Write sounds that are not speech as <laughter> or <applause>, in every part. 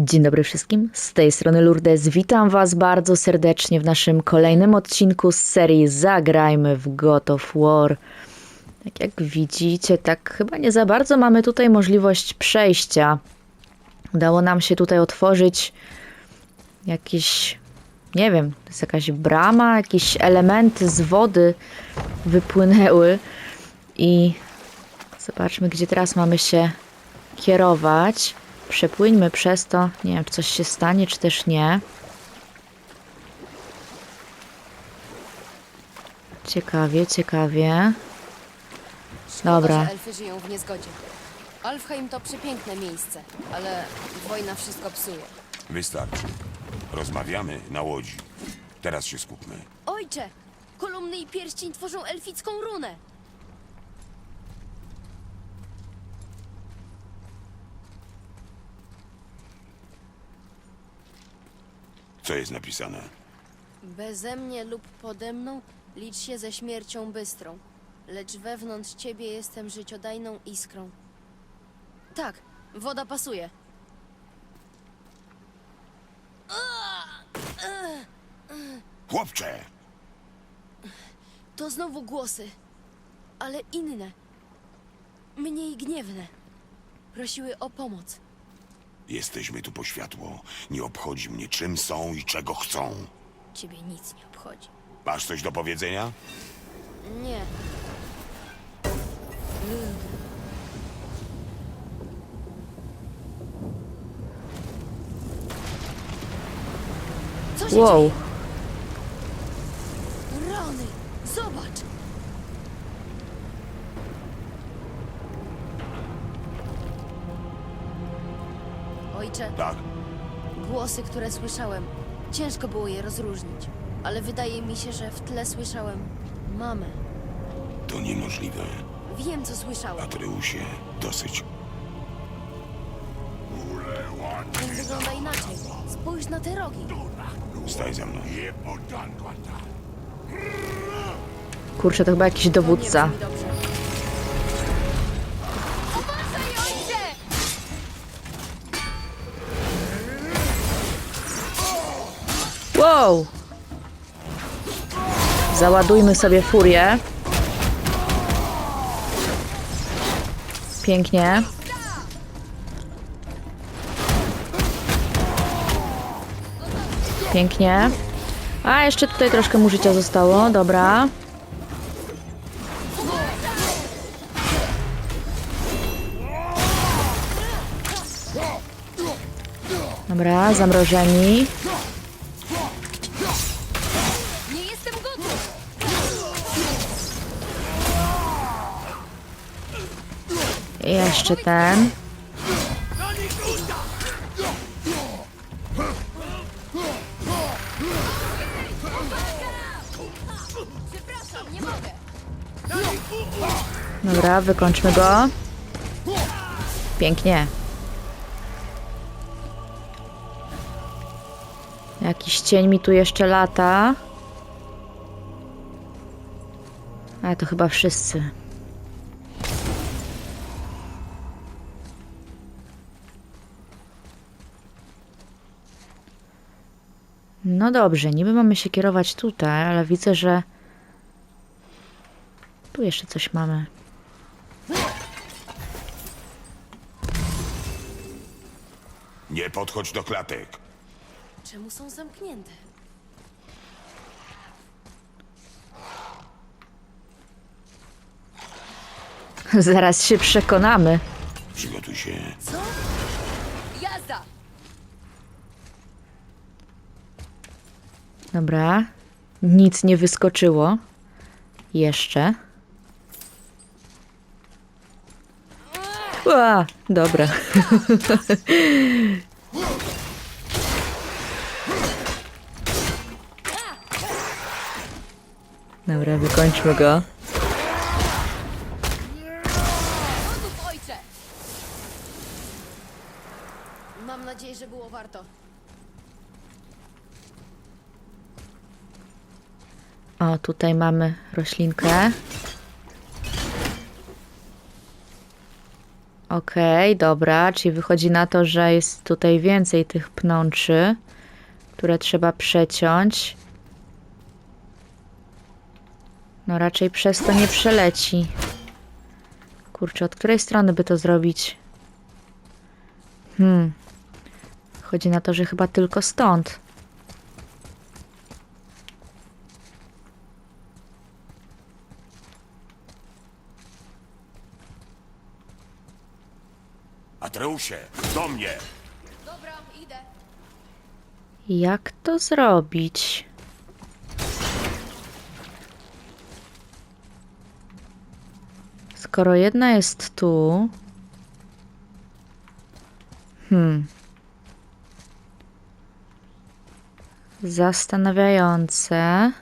Dzień dobry wszystkim, z tej strony Lourdes. Witam Was bardzo serdecznie w naszym kolejnym odcinku z serii Zagrajmy w God of War. Tak jak widzicie, tak chyba nie za bardzo mamy tutaj możliwość przejścia. Udało nam się tutaj otworzyć jakiś, nie wiem, to jest jakaś brama, jakieś elementy z wody wypłynęły i zobaczmy, gdzie teraz mamy się kierować. Przepłyńmy przez to. Nie wiem, czy coś się stanie, czy też nie. Ciekawie, ciekawie. Dobra. że elfy żyją w niezgodzie. Alfheim to przepiękne miejsce, ale wojna wszystko psuje. Wystarczy. Rozmawiamy na łodzi. Teraz się skupmy. Ojcze! Kolumny i pierścień tworzą elficką runę! Co jest napisane? Beze mnie lub pode mną licz się ze śmiercią bystrą, lecz wewnątrz ciebie jestem życiodajną iskrą. Tak, woda pasuje. Chłopcze! To znowu głosy, ale inne. Mniej gniewne. Prosiły o pomoc. Jesteśmy tu po światło. Nie obchodzi mnie, czym są i czego chcą. Ciebie nic nie obchodzi. Masz coś do powiedzenia? Nie. Co się Wow. dzieje? Ojcze, Tak. głosy, które słyszałem, ciężko było je rozróżnić, ale wydaje mi się, że w tle słyszałem mamę. To niemożliwe. Wiem, co słyszałem. Atreusie, dosyć. Ten wygląda inaczej. Spójrz na te rogi. Staj za mną. Kurczę, to chyba jakiś nie dowódca. brzmi dobrze. Załadujmy sobie furię. Pięknie. Pięknie. A, jeszcze tutaj troszkę mu życia zostało. Dobra. Dobra, zamrożeni. Jeszcze ten. Dobra, wykończmy go. Pięknie. Jakiś cień mi tu jeszcze lata. Ale to chyba wszyscy. No dobrze, niby mamy się kierować tutaj, ale widzę, że tu jeszcze coś mamy. Nie podchodź do klatek. Czemu są zamknięte? Zaraz się przekonamy. Przygotuj się. Co? Dobra. Nic nie wyskoczyło. Jeszcze. Ła, dobra. <laughs> Dobra, wykończmy go. Mam nadzieję, że było warto. O, tutaj mamy roślinkę. Okej, dobra, czyli wychodzi na to, że jest tutaj więcej tych pnączy, które trzeba przeciąć. No raczej przez to nie przeleci. Kurczę, od której strony by to zrobić? Hmm. Chodzi na to, że chyba tylko stąd. Atreusie, do mnie! Dobra, idę. Jak to zrobić? Skoro jedna jest tu. Hmm. Zastanawiające.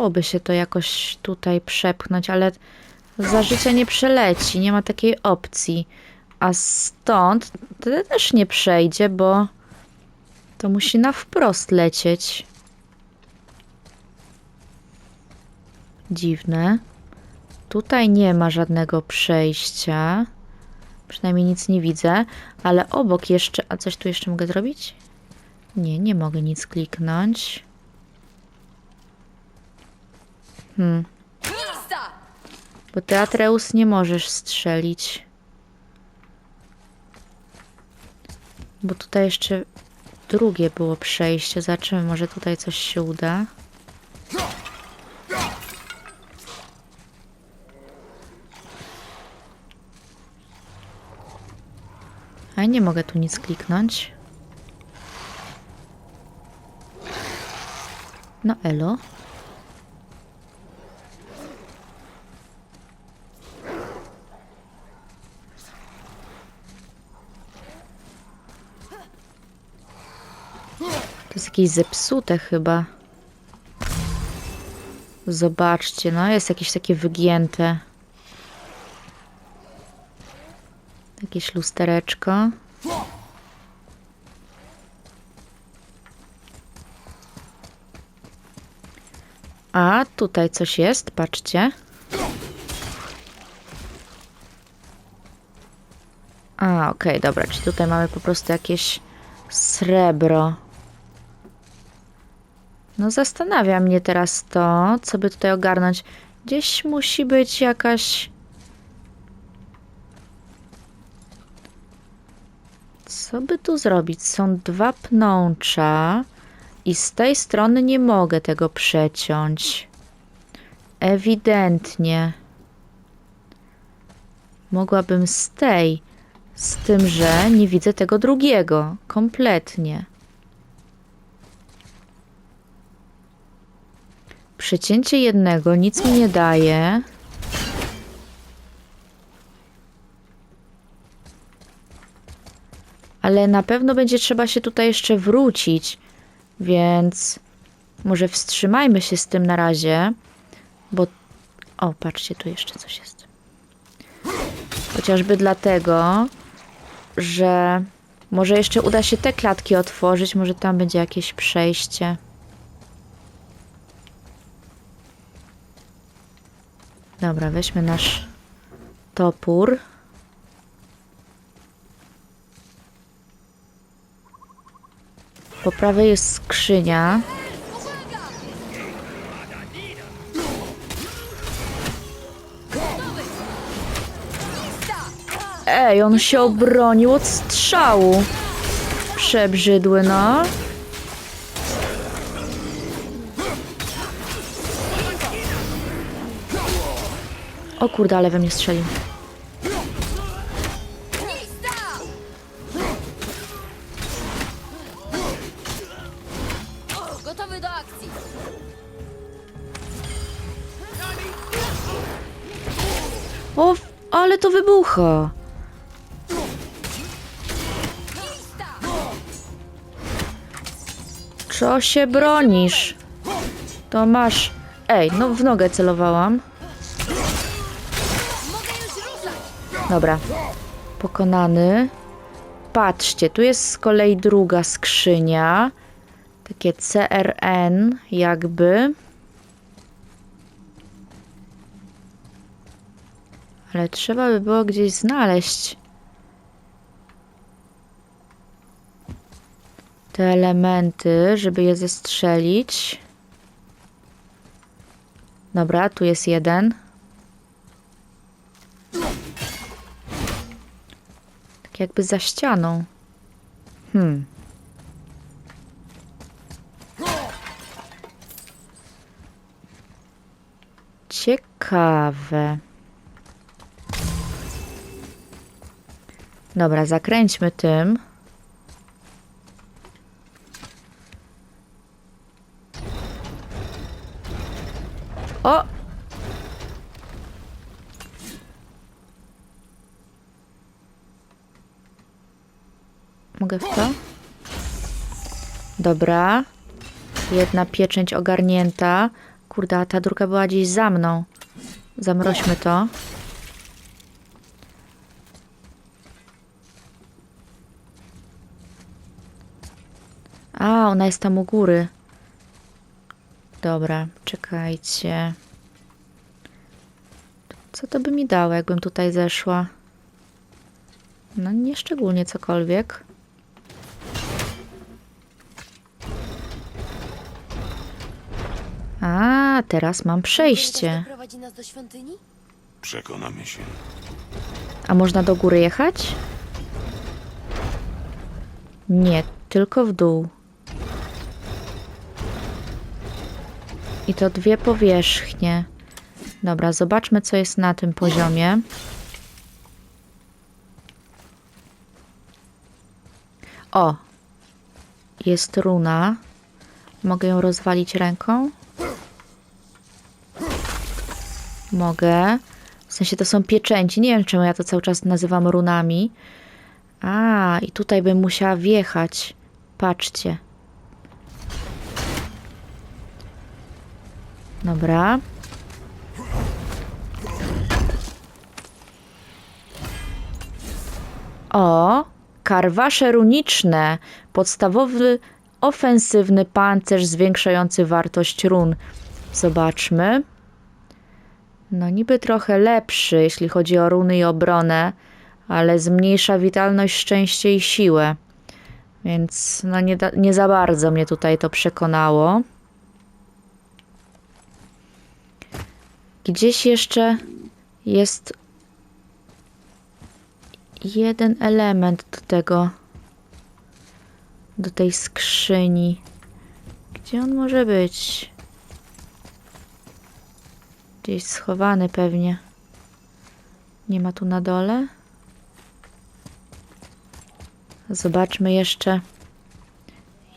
Dałoby się to jakoś tutaj przepchnąć, ale za życia nie przeleci, nie ma takiej opcji. A stąd też nie przejdzie, bo to musi na wprost lecieć. Dziwne. Tutaj nie ma żadnego przejścia. Przynajmniej nic nie widzę, ale obok jeszcze. A coś tu jeszcze mogę zrobić? Nie, nie mogę nic kliknąć. Hmm. Bo ty Atreus nie możesz strzelić. Bo tutaj jeszcze drugie było przejście. Zobaczymy, może tutaj coś się uda. A nie mogę tu nic kliknąć. No elo. Jakieś zepsute chyba. Zobaczcie, no jest jakieś takie wygięte. Jakieś lustereczko. A tutaj coś jest, patrzcie. A, okej, dobra, czyli tutaj mamy po prostu jakieś srebro. No zastanawia mnie teraz to, co by tutaj ogarnąć. Gdzieś musi być jakaś... Co by tu zrobić? Są dwa pnącza i z tej strony nie mogę tego przeciąć. Ewidentnie. Mogłabym z tej, z tym, że nie widzę tego drugiego. Kompletnie. Przecięcie jednego nic mi nie daje. Ale na pewno będzie trzeba się tutaj jeszcze wrócić, więc może wstrzymajmy się z tym na razie, bo... O, patrzcie, tu jeszcze coś jest. Chociażby dlatego, że może jeszcze uda się te klatki otworzyć, może tam będzie jakieś przejście. Dobra, weźmy nasz topór. Po prawej jest skrzynia. Ej, on się obronił od strzału. Przebrzydły, no. O kurde, ale we mnie strzelił. Gotowy do akcji. O, ale to wybucha. Czo się bronisz? To masz... Ej, no w nogę celowałam. Dobra. Pokonany. Patrzcie, tu jest z kolei druga skrzynia. Takie CRN jakby. Ale trzeba by było gdzieś znaleźć te elementy, żeby je zestrzelić. Dobra, tu jest jeden. Jakby za ścianą. Hmm. Ciekawe. Dobra, zakręćmy tym. O! Mogę w to? Dobra. Jedna pieczęć ogarnięta. Kurde, a ta druga była gdzieś za mną. Zamroźmy to. A, ona jest tam u góry. Dobra, czekajcie. Co to by mi dało, jakbym tutaj zeszła? No, nie szczególnie cokolwiek. A, teraz mam przejście. prowadzi nas do świątyni? Przekonamy się. A można do góry jechać? Nie, tylko w dół. I to dwie powierzchnie. Dobra, zobaczmy, co jest na tym poziomie. O! Jest runa. Mogę ją rozwalić ręką? Mogę. W sensie to są pieczęci. Nie wiem, czemu ja to cały czas nazywam runami. A, i tutaj bym musiała wjechać. Patrzcie. Dobra. O, karwasze runiczne. Podstawowy ofensywny pancerz zwiększający wartość run. Zobaczmy. No niby trochę lepszy, jeśli chodzi o runy i obronę, ale zmniejsza witalność, szczęście i siłę. Więc no nie, nie za bardzo mnie tutaj to przekonało. Gdzieś jeszcze jest jeden element do tego, do tej skrzyni. Gdzie on może być? Gdzieś schowany pewnie. Nie ma tu na dole. Zobaczmy jeszcze,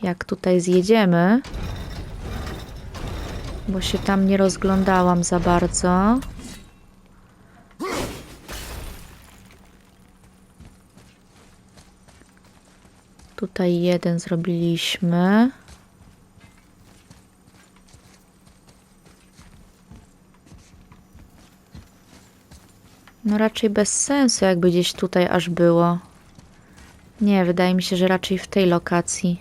jak tutaj zjedziemy. Bo się tam nie rozglądałam za bardzo. Tutaj jeden zrobiliśmy. No raczej bez sensu, jakby gdzieś tutaj aż było. Nie, wydaje mi się, że raczej w tej lokacji.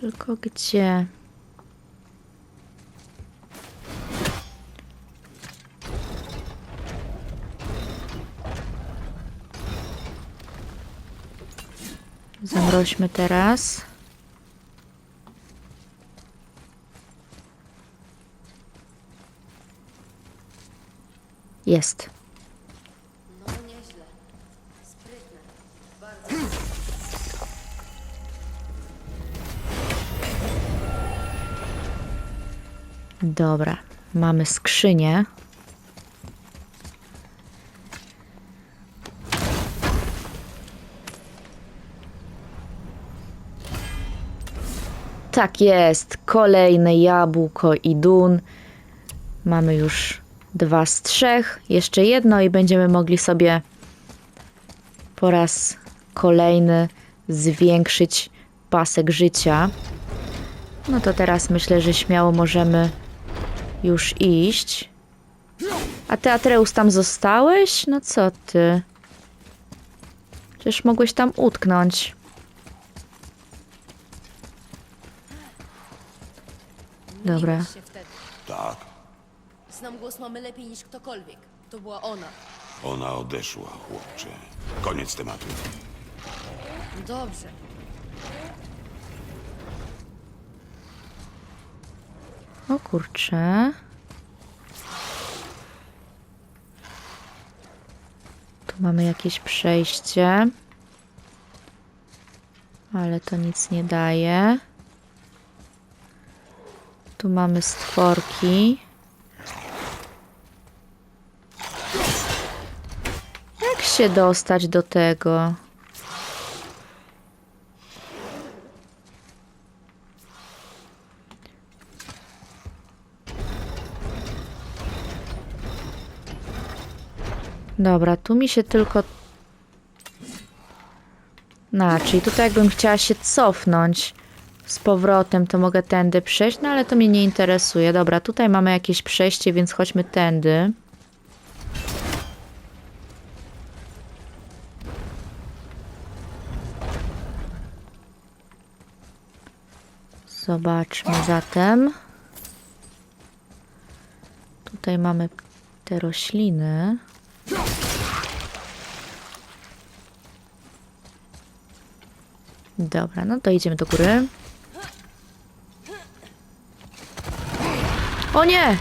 Tylko gdzie? Zamroźmy teraz. Jest. No. Dobra, mamy skrzynię. Tak jest, kolejne jabłko i dun. Mamy już dwa z trzech, jeszcze jedno i będziemy mogli sobie po raz kolejny zwiększyć pasek życia. No to teraz myślę, że śmiało możemy już iść. A ty, Atreus, tam zostałeś? No co ty? Przecież mogłeś tam utknąć. Dobra. Się wtedy. Tak, Znam głos mamy lepiej niż ktokolwiek. To była ona. ona odeszła, chłopcze. Koniec tematu. Dobrze. O kurczę. Tu mamy jakieś przejście. Ale to nic nie daje. Tu mamy stworki. Jak się dostać do tego? Dobra, tu mi się tylko... No, czyli tutaj jakbym chciała się cofnąć z powrotem, to mogę tędy przejść, no ale to mnie nie interesuje. Dobra, tutaj mamy jakieś przejście, więc chodźmy tędy. Zobaczmy zatem. Tutaj mamy te rośliny. Dobra, no to idziemy do góry. O nie!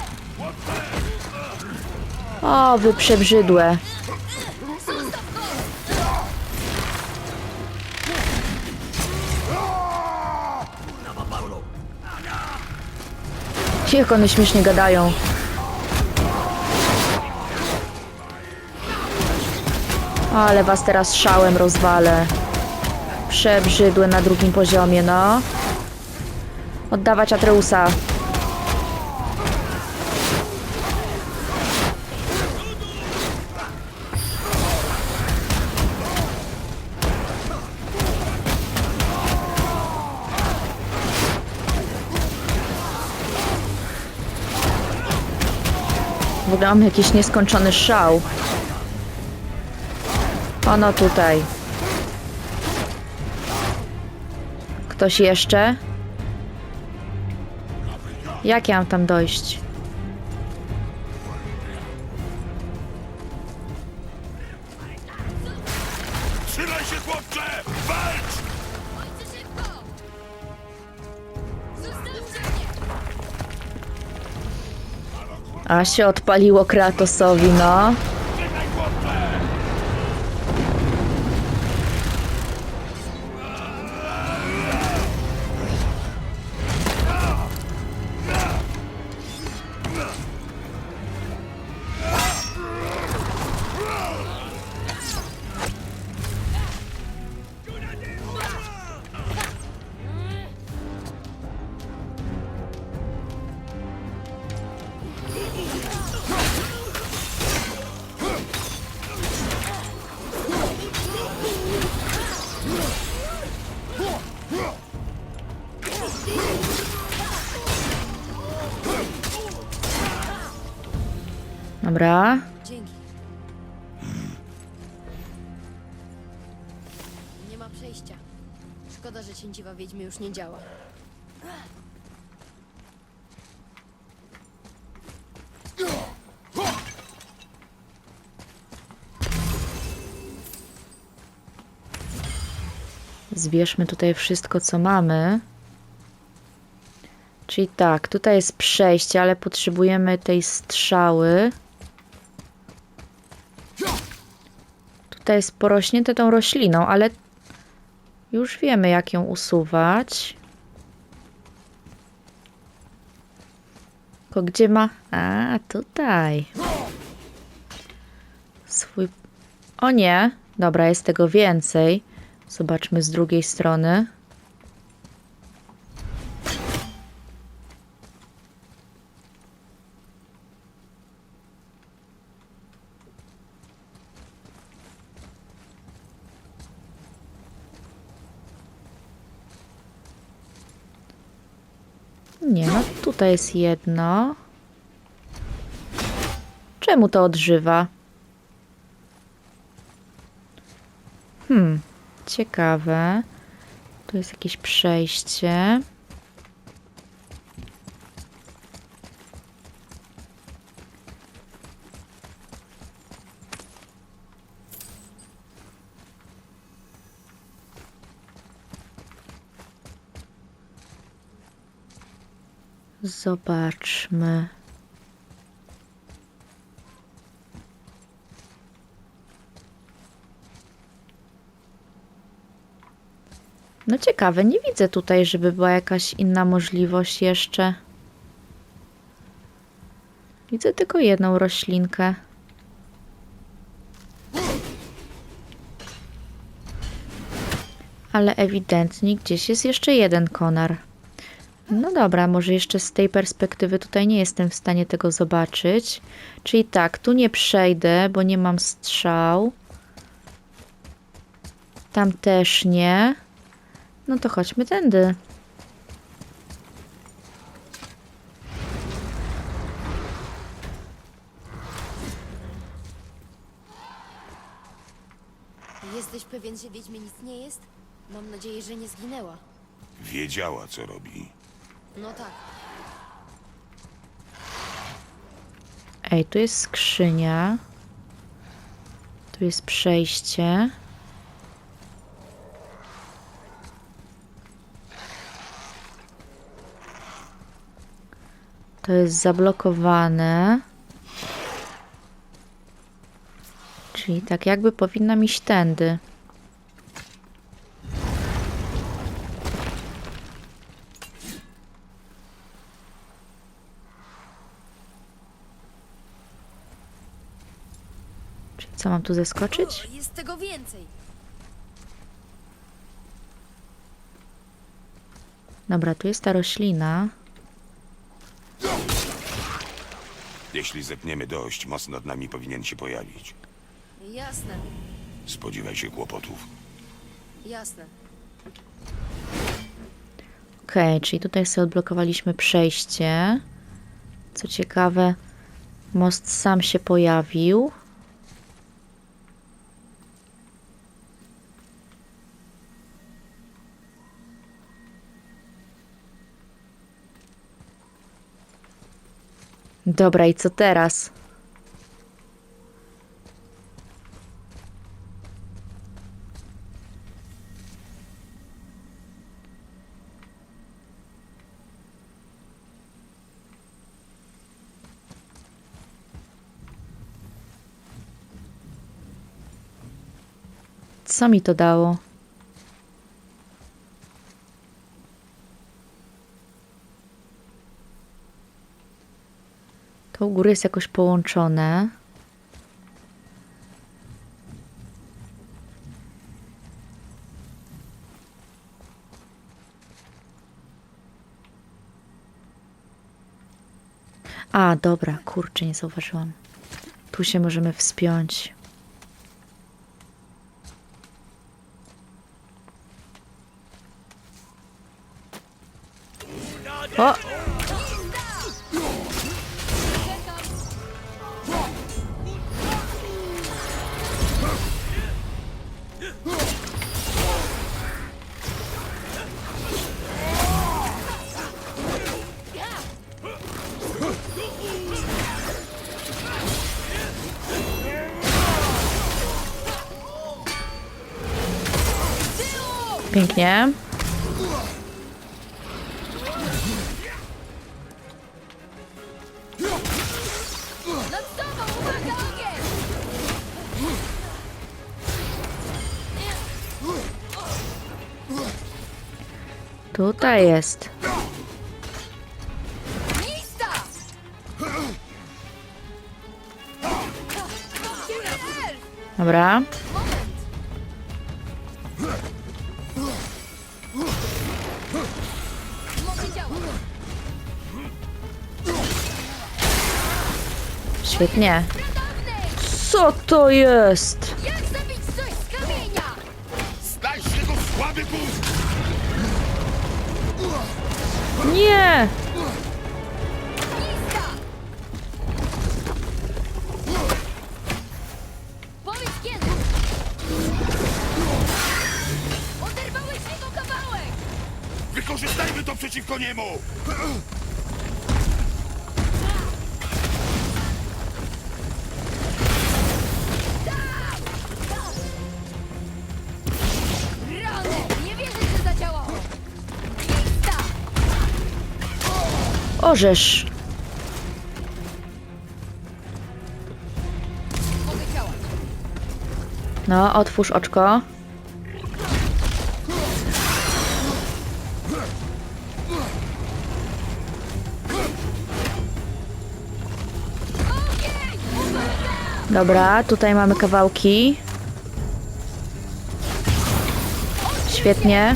O, wy przebrzydłe. Jak one śmiesznie gadają. Ale was teraz szałem rozwalę. Przebrzydłe na drugim poziomie, no. Oddawać Atreusa. W ogóle mam jakiś nieskończony szał. Ono tutaj. Ktoś jeszcze? Jak ja mam tam dojść? Trzymaj się, chłopcze! Walcz! A się odpaliło Kratosowi, no. Przejścia. Szkoda, że cięciwa wiedźmy już nie działa. Zbierzmy tutaj wszystko, co mamy. Czyli tak, tutaj jest przejście, ale potrzebujemy tej strzały. Tutaj jest porośnięte tą rośliną, ale już wiemy, jak ją usuwać. Tylko gdzie ma... A, tutaj. Swój... O nie! Dobra, jest tego więcej. Zobaczmy z drugiej strony. Nie, no tutaj jest jedno. Czemu to odżywa? Hmm, ciekawe. Tu jest jakieś przejście. Zobaczmy. No ciekawe, nie widzę tutaj, żeby była jakaś inna możliwość jeszcze. Widzę tylko jedną roślinkę. Ale ewidentnie gdzieś jest jeszcze jeden konar. No dobra, może jeszcze z tej perspektywy tutaj nie jestem w stanie tego zobaczyć. Czyli tak, tu nie przejdę, bo nie mam strzał. Tam też nie. No to chodźmy tędy. Jesteś pewien, że Wiedźmie nic nie jest? Mam nadzieję, że nie zginęła. Wiedziała, co robi. No tak. Ej, tu jest skrzynia. Tu jest przejście. To jest zablokowane. Czyli tak jakby powinnam iść tędy. Co, mam tu zeskoczyć? O, jest tego więcej. Dobra, tu jest ta roślina. Jeśli zepniemy dość, most nad nami powinien się pojawić. Jasne, Spodziewaj się kłopotów. jasne. Okej, czyli tutaj sobie odblokowaliśmy przejście. Co ciekawe, most sam się pojawił. Dobra, i co teraz? Co mi to dało? To u góry jest jakoś połączone. A, dobra, kurczę, nie zauważyłam. Tu się możemy wspiąć. O! Pięknie. Tutaj jest. Dobra. Świetnie. Co to jest? Jak zabić coś z kamienia? Stań się go słaby punkt! Nie! Powiedz kiedy! Oderwałeś jego kawałek! Wykorzystajmy to przeciwko niemu! Orzesz. No, otwórz oczko. Dobra, tutaj mamy kawałki. Świetnie.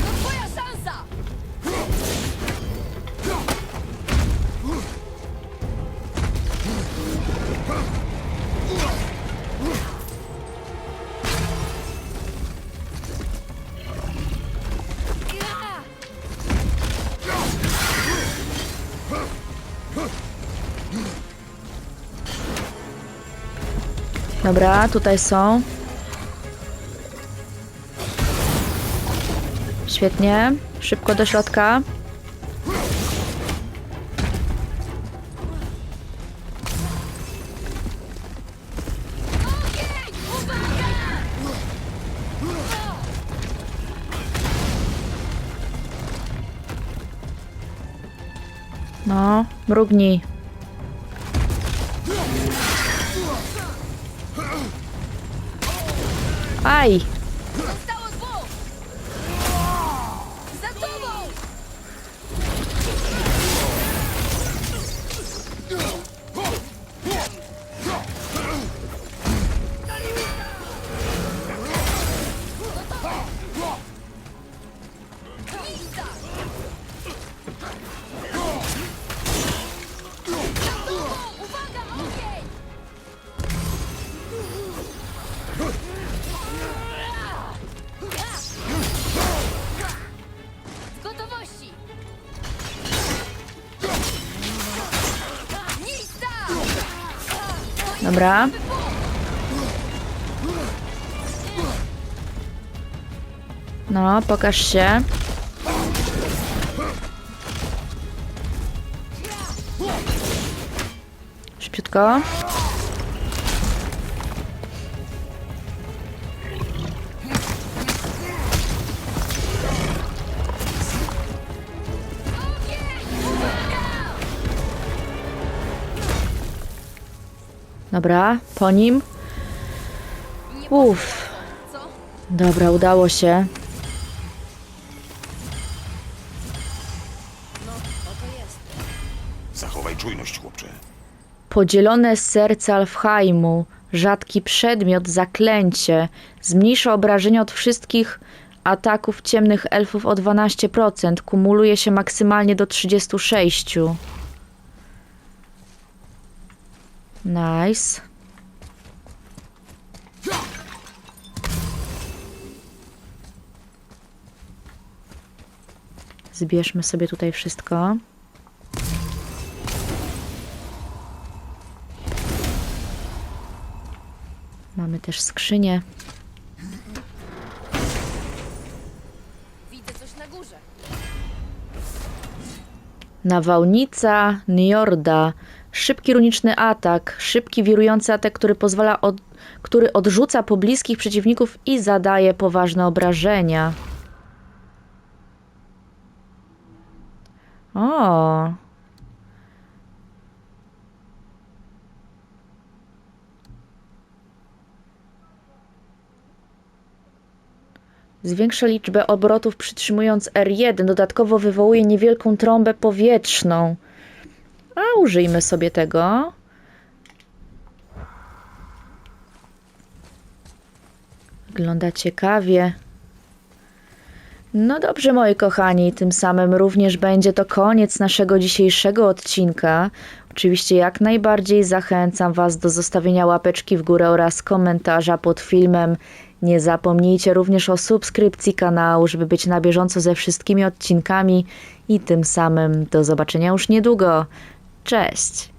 Dobra, tutaj są. Świetnie. Szybko do środka. No, mrugnij. Dobra. No, pokaż się. Szybciutko. Dobra, po nim. Uff, dobra, udało się. No. Zachowaj czujność, chłopcze. Podzielone serce Alfheimu, rzadki przedmiot, zaklęcie, zmniejsza obrażenia od wszystkich ataków ciemnych elfów o 12%, kumuluje się maksymalnie do 36. Nice. Zbierzmy sobie tutaj wszystko. Mamy też skrzynię. Widzę coś na górze. Nawałnica Njorda. Szybki runiczny atak. Szybki wirujący atak, który pozwala od, który odrzuca pobliskich przeciwników i zadaje poważne obrażenia. O. Zwiększa liczbę obrotów przytrzymując R1. Dodatkowo wywołuje niewielką trąbę powietrzną. A użyjmy sobie tego. Wygląda ciekawie. No dobrze, moi kochani, tym samym również będzie to koniec naszego dzisiejszego odcinka. Oczywiście jak najbardziej zachęcam Was do zostawienia łapeczki w górę oraz komentarza pod filmem. Nie zapomnijcie również o subskrypcji kanału, żeby być na bieżąco ze wszystkimi odcinkami i tym samym do zobaczenia już niedługo. Cześć!